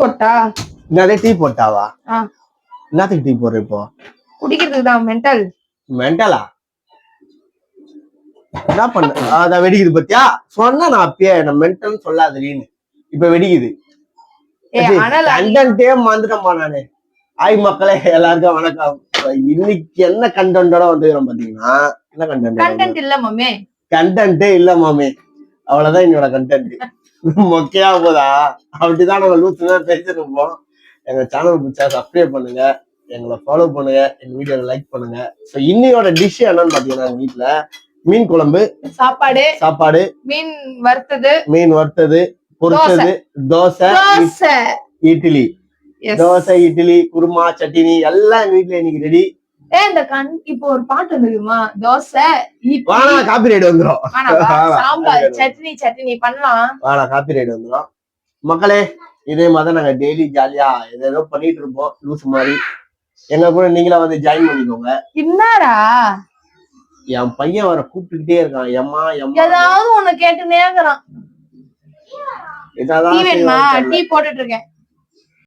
போட்டா? என்னதே டீ போட்டாவா? என்னத்துக்கு டீ போடுற இப்போ? குடிக்கிறதுக்கு தான் மென்டல் மென்டலா என்ன பண்ண அத வெடிக்குது பத்தியா? சொன்னா நான் அப்பயே நான் மென்டல் சொல்லாதீன்னு இப்ப வெடிக்குது. கண்டன்ட்டே மறந்துட்டேன்பா நானு. ஆய் மக்களே எல்லாருக்கும் வணக்கம். இன்னைக்கு என்ன கண்டென்ட்டோட வந்துக்கிறோம் பாத்தீங்கன்னா என்ன கண்டென்ட் கண்டென்ட் இல்ல மம்மே. கண்டென்ட்டே இல்ல மாமே அவ்வளவுதான் என்னோட கண்டென்ட் மொக்கையா போதா அப்படிதான் நாங்க லூத்து தான் பேசிருப்போம் எங்க சேனல் பிடிச்சா சப்ஸ்கிரைப் பண்ணுங்க. எங்களை ஃபாலோ பண்ணுங்க. எங்க வீடியோவை லைக் பண்ணுங்க. ஸோ இன்னையோட டிஷ் என்னன்னு பாத்தீங்கன்னா வீட்டுல மீன் குழம்பு சாப்பாடு சாப்பாடு மீன் வறுத்தது மீன் வறுத்தது பொரிச்சது தோசை இட்லி. தோசை இட்லி குருமா சட்னி எல்லாம் எங்க வீட்டுல இன்னைக்கு ரெடி ஏ இந்த கண் இப்போ ஒரு பாட்டு வந்துருமா தோசை இட்லி, வானா காப்பி ரைடு வந்துரும். சாம்பார் சட்னி சட்னி பண்ணலாம். வாடா காப்பி ரைடு வந்துடும் மக்களே இதே மாதிரி நாங்க டெய்லி ஜாலியா ஏதேதோ பண்ணிட்டு இருப்போம் லூஸ் மாதிரி. எங்க கூட நீங்களா வந்து ஜாயின் பண்ணிக்கோங்க. என்னடா என் பையன் வர கூப்பிட்டுக்கிட்டே இருக்கான். எம்மா எம்மா. ஏதாவது ஒண்ணு கேட்டுனே இருக்கிறான். வேணுமா. டீ போட்டுட்டு இருக்கேன்.